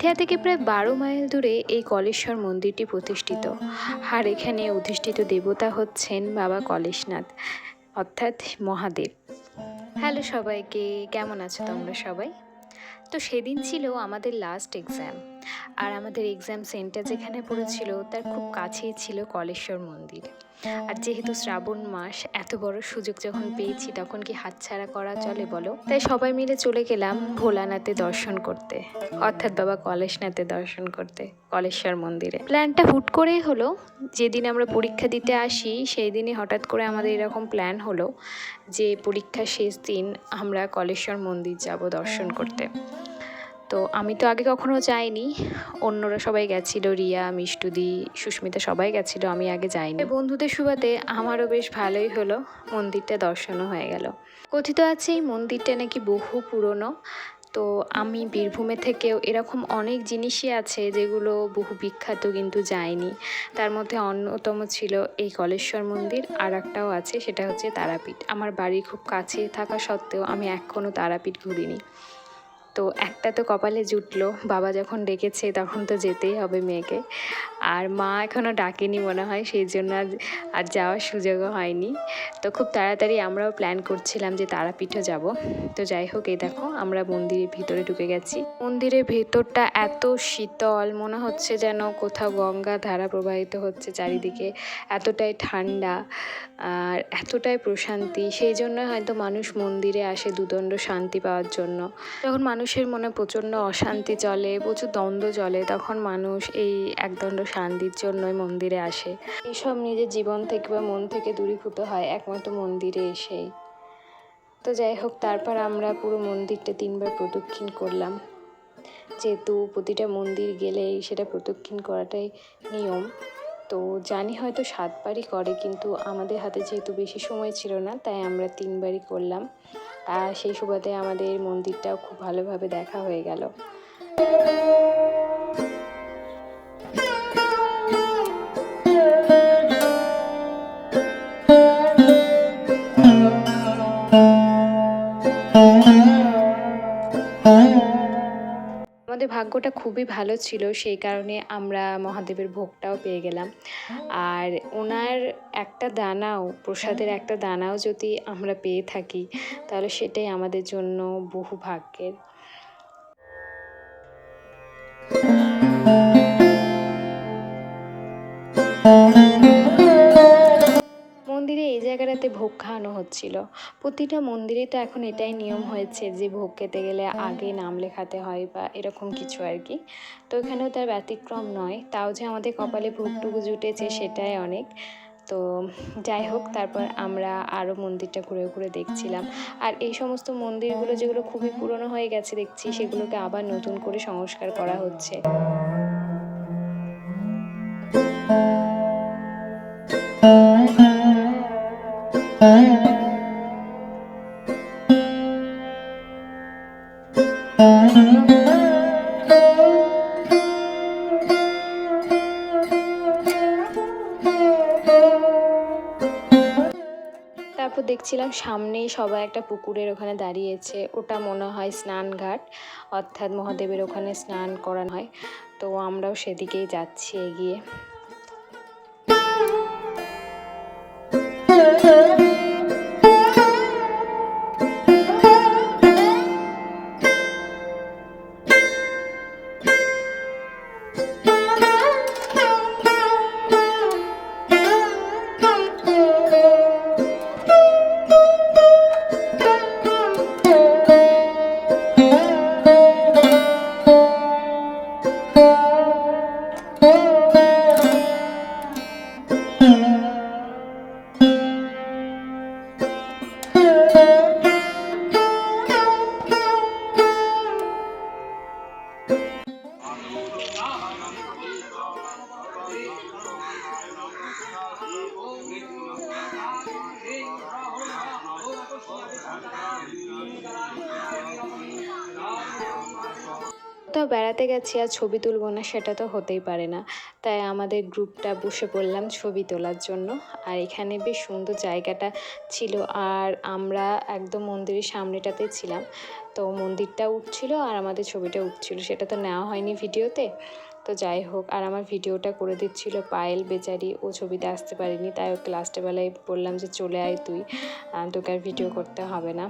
বেথিয়া থেকে প্রায় বারো মাইল দূরে এই কলেশ্বর মন্দিরটি প্রতিষ্ঠিত। আর এখানে অধিষ্ঠিত দেবতা হচ্ছেন বাবা কলেশনাথ, অর্থাৎ মহাদেব। হ্যালো সবাইকে, কেমন আছো তোমরা সবাই? তো সেদিন ছিল আমাদের লাস্ট এক্সাম আর আমাদের এক্সাম সেন্টার যেখানে পড়েছিল, তার খুব কাছেই ছিল কলেশ্বর মন্দির। আর যেহেতু শ্রাবণ মাস, এত বড় সুযোগ যখন পেয়েছি, তখন কি হাতছাড়া করা চলে বলো? তাই সবাই মিলে চলে গেলাম ভোলানাথে দর্শন করতে। অর্থাৎ বাবা কলেশনাথে দর্শন করতে, কলেশ্বর মন্দিরে। প্ল্যানটা হুট করেই হলো। যেদিন আমরা পরীক্ষা দিতে আসি সেই দিনই হঠাৎ করে আমাদের এরকম প্ল্যান হলো যে পরীক্ষার শেষ দিন আমরা কলেশ্বর মন্দির যাব দর্শন করতে। তো আমি তো আগে কখনো যাইনি। অন্যরা সবাই গেছিল, রিয়া, মিষ্টুদি, সুস্মিতা সবাই গেছিল, আমি আগে যাইনি। বন্ধুদের সুবাদে আমারও বেশ ভালোই হলো, মন্দিরটা দর্শনও হয়ে গেল। কথিত আছে, এই মন্দিরটা নাকি বহু পুরনো। তো আমি বীরভূমে থেকেও এরকম অনেক জিনিসই আছে যেগুলো বহু বিখ্যাত কিন্তু যায়নি তার মধ্যে অন্যতম ছিল এই কলেশ্বর মন্দির আর একটাও আছে, সেটা হচ্ছে তারাপীঠ। আমার বাড়ি খুব কাছে থাকা সত্ত্বেও আমি এখনও তারাপীঠ ঘুরিনি। তো একটা তো কপালে জুটলো, বাবা যখন ডেকেছে তখন তো যেতেই হবে মেয়েকে। আর মা এখনও ডাকেনি মনে হয়, সেই জন্য আর আর যাওয়ার সুযোগও হয়নি। তো খুব তাড়াতাড়ি আমরাও প্ল্যান করছিলাম যে তারাপীঠও যাব। তো যাই হোক, এই দেখো আমরা মন্দিরের ভিতরে ঢুকে গেছি। মন্দিরের ভেতরটা এত শীতল, মনে হচ্ছে যেন কোথাও গঙ্গা ধারা প্রবাহিত হচ্ছে চারিদিকে। এতটাই ঠান্ডা, আর এতটাই প্রশান্তি। সেই জন্য হয়তো মানুষ মন্দিরে আসে দুদণ্ড শান্তি পাওয়ার জন্য। যখন মানুষের মনে প্রচণ্ড অশান্তি চলে, প্রচুর দ্বন্দ্ব চলে। তখন মানুষ এই একদণ্ড শান্তির জন্যই মন্দিরে আসে। এইসব নিজের জীবন থেকে বা মন থেকে দূরীভূত হয় একমাত্র মন্দিরে এসেই। তো যাই হোক, তারপর আমরা পুরো মন্দিরটা তিনবার প্রদক্ষিণ করলাম। যেহেতু প্রতিটা মন্দির গেলেই সেটা প্রদক্ষিণ করাটাই নিয়ম। তো জানি হয়তো সাতবারই করে, কিন্তু আমাদের হাতে যেহেতু বেশি সময় ছিল না, তাই আমরা তিনবারই করলাম। সেই সুবাদে আমাদের মন্দিরটাও খুব ভালোভাবে দেখা হয়ে গেল। ভাগ্যটা খুবই ভালো ছিল, সেই কারণে আমরা মহাদেবের ভোগটাও পেয়ে গেলাম। আর ওনার একটা দানাও, প্রসাদের একটা দানাও যদি আমরা পেয়ে থাকি, তাহলে সেটাই আমাদের জন্য বহু ভাগ্যের। ভোগ খাওয়ানো হচ্ছিল। প্রতিটা মন্দিরে তো এখন এটাই নিয়ম হয়েছে যে ভোগ খেতে গেলে আগে নাম লেখাতে হয় বা এরকম কিছু আর কি। তো এখানেও তার ব্যতিক্রম নয়, তাও যে আমাদের কপালে ভোগটুকু জুটেছে সেটাই অনেক। তো যাই হোক, তারপর আমরা আরও মন্দিরটা ঘুরে ঘুরে দেখছিলাম। আর এই সমস্ত মন্দিরগুলো যেগুলো খুবই পুরনো হয়ে গেছে দেখছি, সেগুলোকে আবার নতুন করে সংস্কার করা হচ্ছে। তারপর দেখছিলাম সামনেই সবাই একটা পুকুরের ওখানে দাঁড়িয়েছে। ওটা মনে হয় স্নানঘাট, অর্থাৎ মহাদেবের ওখানে স্নান করানো হয়। তো আমরাও সেদিকেই যাচ্ছি এগিয়ে। কোথাও বেড়াতে গেছি আর ছবি তুলবো না, সেটা তো হতেই পারে না। তাই আমাদের গ্রুপটা বসে পড়লাম ছবি তোলার জন্য। আর এখানে বেশ সুন্দর জায়গাটা ছিল আর আমরা একদম মন্দিরের সামনেটাতে ছিলাম। তো তো মন্দিরটা উঠছিল আর আমাদের ছবিটা উঠছিল, সেটা তো নেওয়া হয়নি ভিডিওতে। তো যাই হোক, আর আমার ভিডিওটা করে দিচ্ছিল পায়েল বেচারি। ও ছবিতে আসতে পারিনি, তাই ওকে লাস্টের বেলায় বললাম যে, চলে আয় তুই তোকে আর ভিডিও করতে হবে না।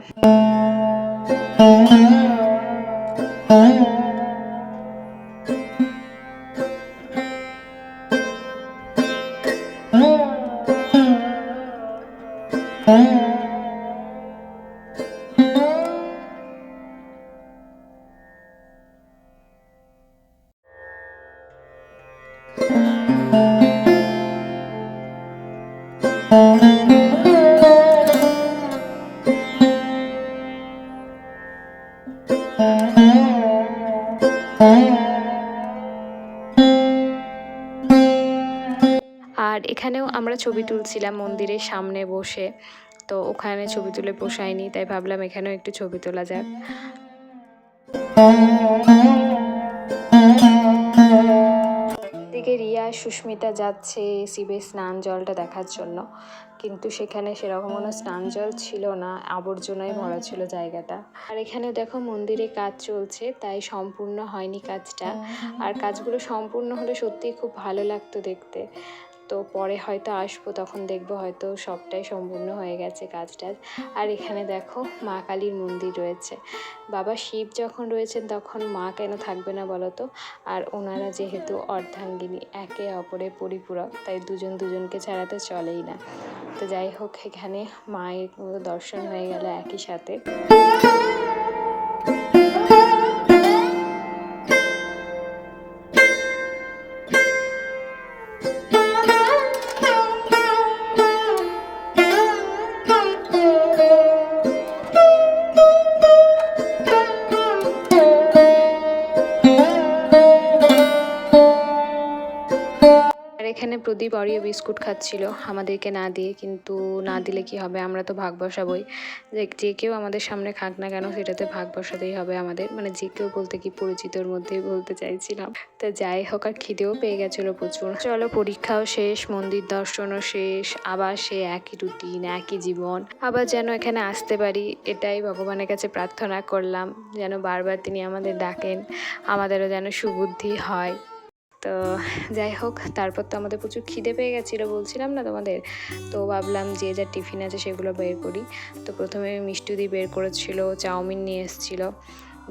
এখানেও আমরা ছবি তুলছিলাম মন্দিরের সামনে বসে। তো ওখানে ছবি তুলে পোষায়নি, তাই ভাবলাম এখানেও একটু ছবি তোলা যাক। দিকে রিয়া, সুস্মিতা যাচ্ছে শিবের স্নান জলটা দেখার জন্য। কিন্তু সেখানে সেরকম কোনো স্নান জল ছিল না, আবর্জনায় ভরা ছিল জায়গাটা। আর এখানে দেখো মন্দিরে কাজ চলছে, তাই সম্পূর্ণ হয়নি কাজটা। আর কাজগুলো সম্পূর্ণ হলে সত্যিই খুব ভালো লাগতো দেখতে। তো পরে হয়তো আসব, তখন দেখব হয়তো সবটাই সম্পূর্ণ হয়ে গেছে কাজটা আর এখানে দেখো মা কালীর মন্দির রয়েছে। বাবা শিব যখন রয়েছেন তখন মা কেন থাকবে না বলো তো আর ওনারা যেহেতু অর্ধাঙ্গিনী, একে অপরের পরিপূরক, তাই দুজন দুজনকে ছাড়া তো চলেই না। তো যাই হোক, এখানে মায়ের দর্শন হয়ে গেল একই সাথে। প্রদীপ অরিও বিস্কুট খাচ্ছিল আমাদেরকে না দিয়ে, কিন্তু না দিলে কি হবে? আমরা তো ভাগ বসাবই। যে যে কেউ আমাদের সামনে খাক না কেন, সেটাতে ভাগ বসাতেই হবে আমাদের। মানে যে কেউ বলতে কি পরিচিতর মধ্যেই বলতে চাইছিলাম। তো যাই হোক, আর খিদেও পেয়ে গেছিল প্রচুর। চলো, পরীক্ষাও শেষ, মন্দির দর্শনও শেষ, আবার সে একই রুটিন একই জীবন। আবার যেন এখানে আসতে পারি, এটাই ভগবানের কাছে প্রার্থনা করলাম। যেন বারবার তিনি আমাদের ডাকেন, আমাদেরও যেন সুবুদ্ধি হয়। তো যাই হোক, তারপর তো আমাদের প্রচুর খিদে পেয়ে গেছিল, বলছিলাম না তোমাদের? তো ভাবলাম যে যা টিফিন আছে সেগুলো বের করি। তো প্রথমে মিষ্টি বের করেছিল, চাউমিন নিয়ে এসেছিল।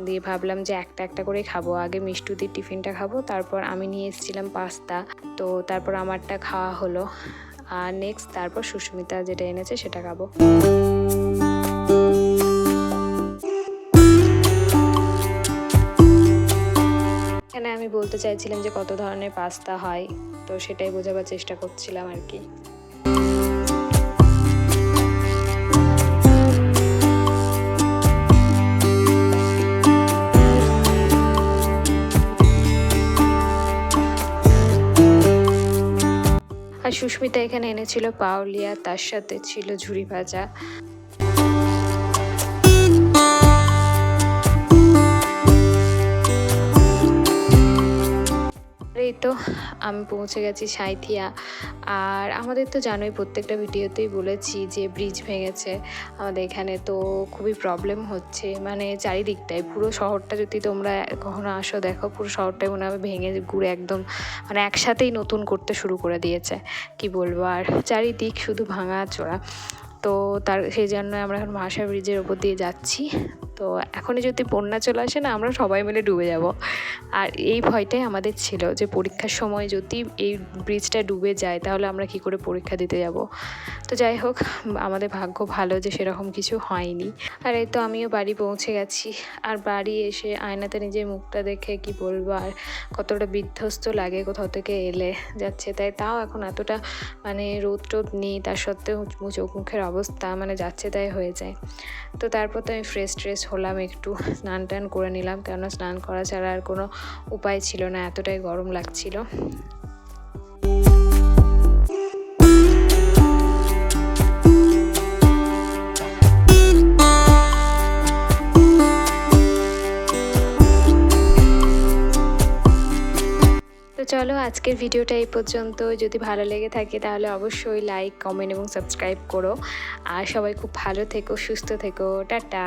দিয়ে ভাবলাম যে একটা একটা করে খাব। আগে মিষ্টুদির টিফিনটা খাব, তারপর আমি নিয়ে এসেছিলাম পাস্তা। তো তারপর আমারটা খাওয়া হলো। আর নেক্সট তারপর সুস্মিতা যেটা এনেছে সেটা খাব। আমি বলতে চাইছিলাম যে কত ধরনের পাস্তা হয়, তো সেটাই বোঝাবার চেষ্টা করছিলাম আর কি। আর সুস্মিতা এখানে এনেছিল পাউলিয়া তার সাথে ছিল ঝুরি ভাজা। এই তো, আমি পৌঁছে গেছি সাঁইথিয়া। আর আমাদের তো জানোই, প্রত্যেকটা ভিডিওতেই বলেছি যে ব্রিজ ভেঙেছে। আমাদের এখানে তো খুবই প্রবলেম হচ্ছে। মানে চারিদিকটায়, পুরো শহরটা যদি তোমরা কখনো আসো, দেখো পুরো শহরটাই মনে হবে ভেঙে ঘুরে একদম মানে একসাথেই নতুন করতে শুরু করে দিয়েছে। কি বলব? আর চারিদিক শুধু ভাঙা চোরা তো তার সেই জন্য আমরা এখন ভাষা ব্রিজের ওপর দিয়ে যাচ্ছি। তো এখনই যদি বন্যা চলে আসে না, আমরা সবাই মিলে ডুবে যাব। আর এই ভয়টাই আমাদের ছিল যে পরীক্ষার সময় যদি এই ব্রিজটা ডুবে যায়, তাহলে আমরা কি করে পরীক্ষা দিতে যাব? তো যাই হোক, আমাদের ভাগ্য ভালো যে সেরকম কিছু হয়নি। আর এই তো আমিও বাড়ি পৌঁছে গেছি। আর বাড়ি এসে আয়নাতে নিজের মুখটা দেখে কি বলব, আর কতটা বিধ্বস্ত লাগে কোথাও থেকে এলে যাচ্ছে। তাই তাও এখন এতটা মানে রোদ টোদ নেই, তার সত্ত্বেও চোখ মুখের অবস্থা মানে যাচ্ছে তাই হয়ে যায়। তো তারপর তো আমি ফ্রেশ ট্রেশ হলাম, একটু স্নান টান করে নিলাম, কেননা স্নান করা ছাড়া আর কোনো উপায় ছিল না, এতটাই গরম লাগছিল। চলো আজকের ভিডিওটা এই পর্যন্ত। যদি ভালো লেগে থাকে তাহলে অবশ্যই লাইক কমেন্ট এবং সাবস্ক্রাইব করো। আর সবাই খুব ভালো থেকো, সুস্থ থেকো। টাটা।